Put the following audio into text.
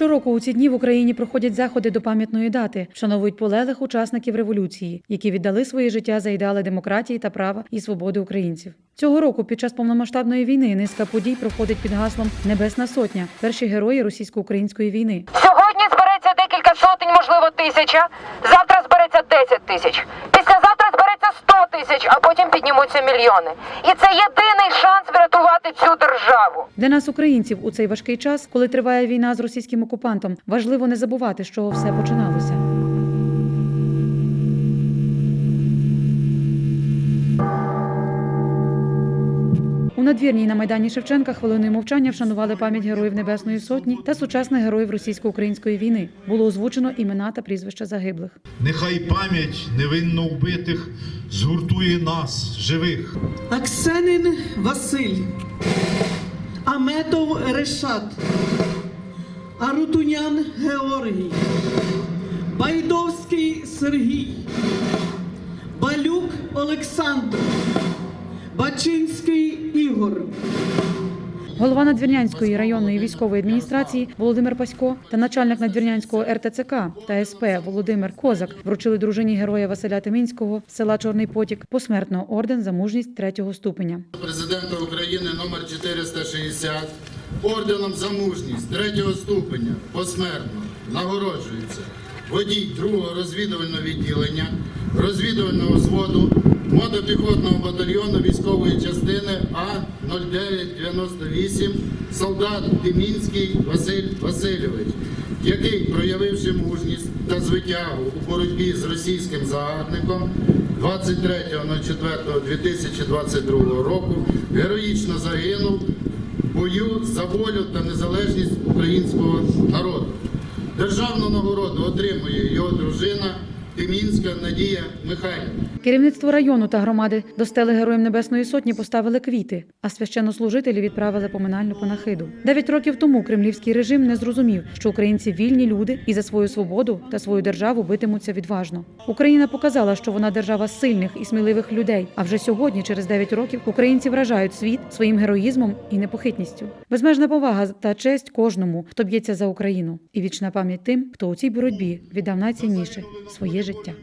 Щороку у ці дні в Україні проходять заходи до пам'ятної дати, вшановують полеглих учасників революції, які віддали своє життя за ідеали демократії та права і свободи українців. Цього року під час повномасштабної війни низка подій проходить під гаслом Небесна Сотня, перші герої російсько-української війни. Сьогодні збереться декілька сотень, можливо, тисяча. Завтра збереться мільйони. І це єдиний шанс врятувати цю державу. Для нас, українців, у цей важкий час, коли триває війна з російським окупантом, важливо не забувати, з чого все починалося. У надвірній на майдані Шевченка хвилиною мовчання вшанували пам'ять героїв Небесної Сотні та сучасних героїв російсько-української війни. Було озвучено імена та прізвища загиблих. Нехай пам'ять невинно вбитих згуртує нас, живих. Аксенин Василь, Аметов Решат, Арутунян Георгій, Байдовський Сергій, Балюк Олександр, Бачинський Ігор. Голова Надвірнянської районної військової адміністрації Володимир Пасько та начальник Надвірнянського РТЦК та СП Володимир Козак вручили дружині героя Василя Тимінського з села Чорний Потік посмертно орден за мужність третього ступеня. президента України номер 460 орденом за мужність третього ступеня посмертно нагороджується водій другого розвідувального відділення розвідувального взводу мотопіхотного батальйону військової частини А 0998 солдат Тимінський Василь Васильович, який, проявивши мужність та звитягу у боротьбі з російським загарбником, 23.04.2022 року героїчно загинув в бою за волю та незалежність українського народу. Державну нагороду отримує його дружина Тимінська Надія Михайлівна. Керівництво району та громади до стели Героям Небесної Сотні поставили квіти, а священнослужителі відправили поминальну панахиду. Дев'ять років тому кремлівський режим не зрозумів, що українці вільні люди і за свою свободу та свою державу битимуться відважно. Україна показала, що вона держава сильних і сміливих людей. А вже сьогодні, через 9 років, українці вражають світ своїм героїзмом і непохитністю. Безмежна повага та честь кожному, хто б'ється за Україну, і вічна пам'ять тим, хто у цій боротьбі віддав найцінніше життя.